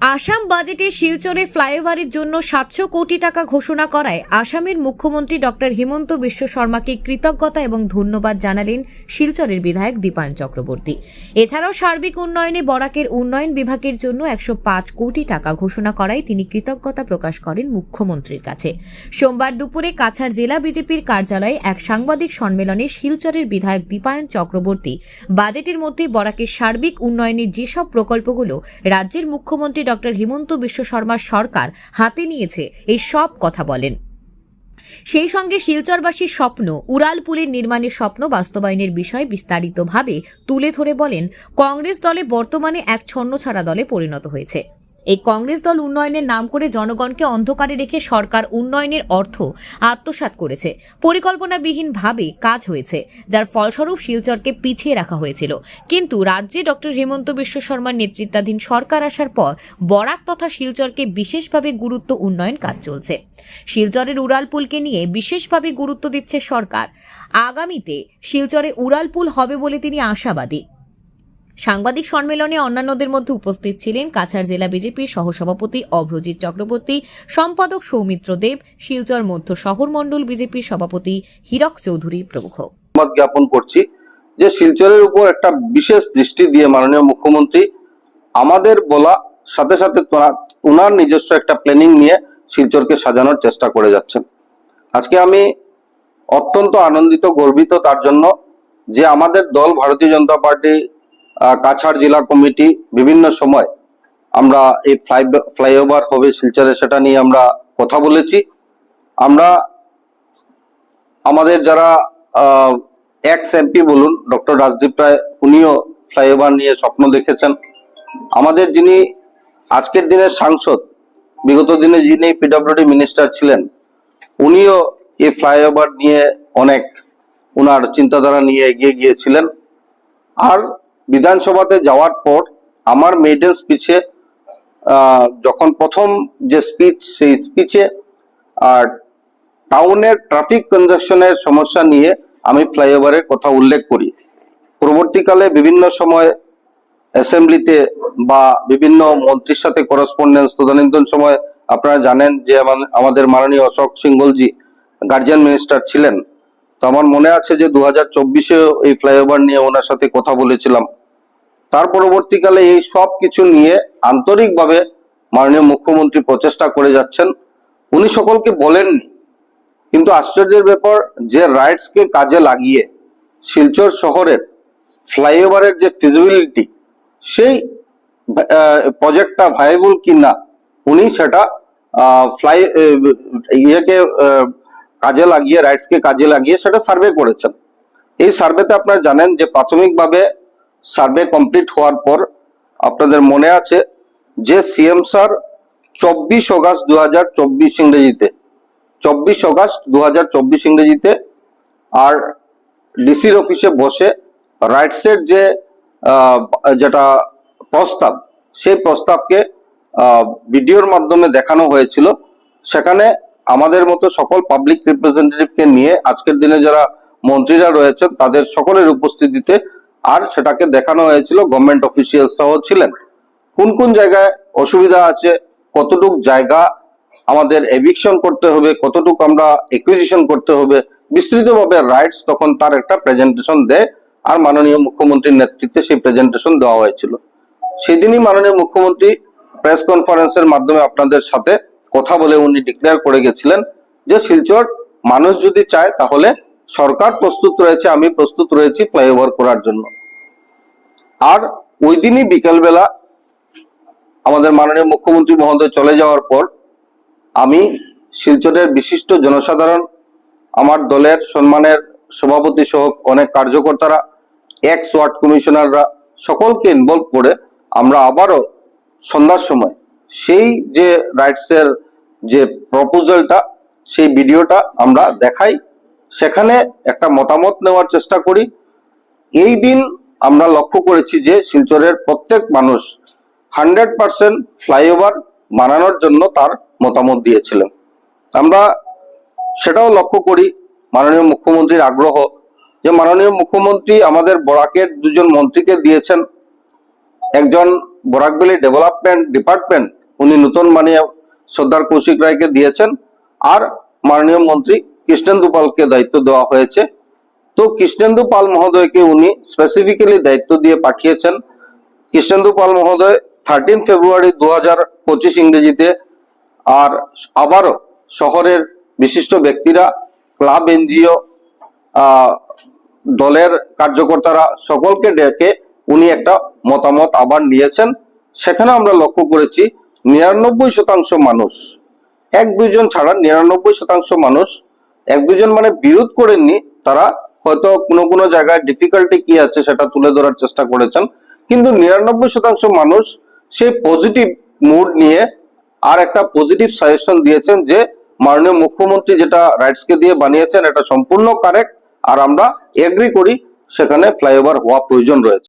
আসাম বাজেটে শিলচরে ফ্লাইওভারের জন্য সাতশো কোটি টাকা ঘোষণা করায় আসামের মুখ্যমন্ত্রী ডক্টর হিমন্ত বিশ্ব শর্মাকে কৃতজ্ঞতা এবং ধন্যবাদ জানালেন শিলচরের বিধায়ক দীপায়ন চক্রবর্তী। এছাড়াও সার্বিক উন্নয়নে বরাকের উন্নয়ন বিভাগের জন্য একশো পাঁচ কোটি টাকা ঘোষণা করায় তিনি কৃতজ্ঞতা প্রকাশ করেন মুখ্যমন্ত্রীর কাছে। সোমবার দুপুরে কাছাড় জেলা বিজেপির কার্যালয়ে এক সাংবাদিক সম্মেলনে শিলচরের বিধায়ক দীপায়ন চক্রবর্তী বাজেটের মধ্যে বরাকের সার্বিক উন্নয়নের যেসব প্রকল্পগুলো রাজ্যের মুখ্যমন্ত্রী ডক্টর হিমন্ত বিশ্ব শর্মার সরকার হাতে নিয়েছে এই সব কথা বলেন। সেই সঙ্গে শিলচরবাসীর স্বপ্ন, উড়াল পুলের নির্মাণের স্বপ্ন বাস্তবায়নের বিষয়ে বিস্তারিতভাবে তুলে ধরে বলেন, কংগ্রেস দলে বর্তমানে এক ছন্নছাড়া দলে পরিণত হয়েছে। এই কংগ্রেস দল উন্নয়নের নাম করে জনগণকে অন্ধকারে রেখে সরকার উন্নয়নের অর্থ আত্মসাৎ করেছে। পরিকল্পনাবিহীনভাবে কাজ হয়েছে, যার ফলস্বরূপ শিলচরকে পিছিয়ে রাখা হয়েছিল। কিন্তু রাজ্যে ডক্টর হেমন্ত বিশ্ব শর্মার নেতৃত্বাধীন সরকার আসার পর বরাক তথা শিলচরকে বিশেষভাবে গুরুত্ব উন্নয়ন কাজ চলছে। শিলচরের উড়ালপুলকে নিয়ে বিশেষভাবে গুরুত্ব দিচ্ছে সরকার। আগামীতে শিলচরে উড়ালপুল হবে বলে তিনি আশাবাদী। সাংবাদিক সম্মেলনে অন্যান্যদের মধ্যে উপস্থিত ছিলেন কাছাড় জেলা বিজেপির সহসভাপতি অভ্রজিৎ চক্রবর্তী, সম্পাদক সৌমিত্র দেব, শিলচর মধ্য শহর মণ্ডল বিজেপির সভাপতি হীরক চৌধুরী প্রমুখ। জ্ঞাপন করছি যে শিলচরের উপর একটা বিশেষ দৃষ্টি দিয়ে মাননীয় মুখ্যমন্ত্রী আমাদের বলা সাথে সাথে ওনার নিজস্ব একটা প্ল্যানিং নিয়ে শিলচরকে সাজানোর চেষ্টা করে যাচ্ছেন। আজকে আমি অত্যন্ত আনন্দিত, গর্বিত তার জন্য যে আমাদের দল, ভারতীয় জনতা পার্টি কাছাড় জেলা কমিটি বিভিন্ন সময় আমরা এই ফ্লাই ফ্লাইওভার হবে শিলচরে সেটা নিয়ে আমরা কথা বলেছি। আমরা আমাদের যারা এক্স এমপি বলুন ডক্টর রাজদীপ রায়, উনিও ফ্লাইওভার নিয়ে স্বপ্ন দেখেছেন। আমাদের যিনি আজকের দিনের সাংসদ, বিগত দিনে যিনি পিডব্লিউডি মিনিস্টার ছিলেন, উনিও এই ফ্লাইওভার নিয়ে অনেক ওনার চিন্তাধারা নিয়ে এগিয়ে গিয়েছিলেন। আর বিধানসভাতে যাওয়ার পর আমার মেডেন স্পিচে যখন প্রথম যে স্পিচ সেই স্পিচে আর টাউনের ট্রাফিক কনজাকশনের সমস্যা নিয়ে আমি ফ্লাইওভারের কথা উল্লেখ করি। পরবর্তীকালে বিভিন্ন সময় অ্যাসেম্বলিতে বা বিভিন্ন মন্ত্রীর সাথে করসপন্ডেন্স তদানীন্তন সময় আপনারা জানেন যে আমাদের মাননীয় অশোক সিঙ্গলজি গার্জিয়ান মিনিস্টার ছিলেন। তো আমার মনে আছে যে দু হাজার এই ফ্লাইওভার নিয়ে ওনার সাথে কথা বলেছিলাম। তার পরবর্তীকালে এই সব কিছু নিয়ে আন্তরিকভাবে মাননীয় মুখ্যমন্ত্রী প্রচেষ্টা করে যাচ্ছেন। উনি সকলকে বলেননি। কিন্তু আশ্চর্যের ব্যাপার, যে রাইটস কে কাজে লাগিয়ে শিলচর শহরের ফ্লাইওভারের যে ফিজিবিলিটি, সেই প্রজেক্টটা ভাইবল কিনা, উনি সেটা ফ্লাই ইয়েকে কাজে লাগিয়ে রাইটস কে কাজে লাগিয়ে সেটা সার্ভে করেছেন। এই সার্ভেতে আপনারা জানেন যে প্রাথমিকভাবে সার্ভে কমপ্লিট হওয়ার পর আপনাদের মনে আছে যে সিএম স্যার চব্বিশ অগস্ট দু হাজার চব্বিশ ইংরেজিতে, চব্বিশ অগস্ট দু হাজার চব্বিশ ইংরেজিতে আর ডিসির অফিসে বসে রাইটসের যে যেটা প্রস্তাব, সেই প্রস্তাবকে ভিডিওর মাধ্যমে দেখানো হয়েছিল। সেখানে আমাদের মতো সকল পাবলিক রিপ্রেজেন্টেটিভকে নিয়ে আজকের দিনে যারা মন্ত্রীরা রয়েছেন, তাদের সকলের উপস্থিতিতে আর সেটাকে দেখানো হয়েছিল গভর্নমেন্ট অফিসিয়ালসরাও ছিলেন। কোন কোন জায়গায় অসুবিধা আছে, কতটুক জায়গা আমাদের এভিকশন করতে হবে, কতটুক আমরা একুইজিশন করতে হবে, বিস্তৃতভাবে রাইটস তখন তার একটা প্রেজেন্টেশন দেয়, আর মাননীয় মুখ্যমন্ত্রীর নেতৃত্বে সেই প্রেজেন্টেশন দেওয়া হয়েছিল। সেদিনই মাননীয় মুখ্যমন্ত্রী প্রেস কনফারেন্সের মাধ্যমে আপনাদের সাথে কথা বলে উনি ডিক্লেয়ার করে গেছিলেন যে শিলচর মানুষ যদি চায় তাহলে সরকার প্রস্তুত রয়েছে, আমি প্রস্তুত রয়েছি ফ্লাইওভার করার জন্য। আর ওই দিনই বিকেলবেলা আমাদের মাননীয় মুখ্যমন্ত্রী মহোদয় চলে যাওয়ার পর আমি শিলচরের বিশিষ্ট জনসাধারণ, আমার দলের সম্মানের সভাপতি সহ অনেক কার্যকর্তারা এক্স ওয়ার্ড কমিশনাররা সকলকে ইনভলভ করে আমরা আবারও সন্ধ্যার সময় সেই যে রাইটসের যে প্রপোজালটা সেই ভিডিওটা আমরা দেখাই। সেখানে একটা মতামত নেওয়ার চেষ্টা করি। এই দিন আমরা লক্ষ্য করেছি যে শিলচরের প্রত্যেক মানুষ হান্ড্রেড পার্সেন্ট ফ্লাইওভার বানানোর জন্য তার মতামত দিয়েছিলেন। আমরা সেটাও লক্ষ্য করি, মাননীয় মুখ্যমন্ত্রীর আগ্রহ যে মাননীয় মুখ্যমন্ত্রী আমাদের বরাকের দুজন মন্ত্রীকে দিয়েছেন। একজন বরাকবেলি ডেভেলপমেন্ট ডিপার্টমেন্ট, উনি নতুন মানিয়ে সর্দার কৌশিক রায়কে দিয়েছেন। আর মাননীয় মন্ত্রী কৃষ্ণেন্দু পালকে দায়িত্ব দেওয়া হয়েছে। তো কৃষ্ণেন্দু পাল মহোদয়কে উনি স্পেসিফিক্যালি দায়িত্ব দিয়ে পাঠিয়েছেন। কৃষ্ণেন্দু পাল মহোদয় থার্টিন ফেব্রুয়ারি দু হাজার পঁচিশ ইংরেজিতে আর আবারও শহরের বিশিষ্ট ব্যক্তিরা, ক্লাব, এনজিও দলের কার্যকর্তারা সকলকে ডেকে উনি একটা মতামত আবার নিয়েছেন। সেখানে আমরা লক্ষ্য করেছি, নিরানব্বই শতাংশ মানুষ, এক দুইজন ছাড়া নিরানব্বই শতাংশ মানুষ এক দুজন মানে বিরোধ করেননি, তারা হয়তো কোনো কোনো জায়গায় ডিফিকাল্টি কি আছে সেটা তুলে ধরার চেষ্টা করেছেন। কিন্তু নিরানব্বই শতাংশ মানুষ সেই পজিটিভ মুড নিয়ে আর একটা পজিটিভ সাজেশন দিয়েছেন যে, মাননীয় মুখ্যমন্ত্রী যেটা রাইটসকে দিয়ে বানিয়েছেন, এটা সম্পূর্ণ কারেক্ট আর আমরা এগ্রি করি, সেখানে ফ্লাইওভার হওয়া প্রয়োজন রয়েছে।